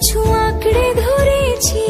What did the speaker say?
কিছু আঁকড়ে ধরেছিল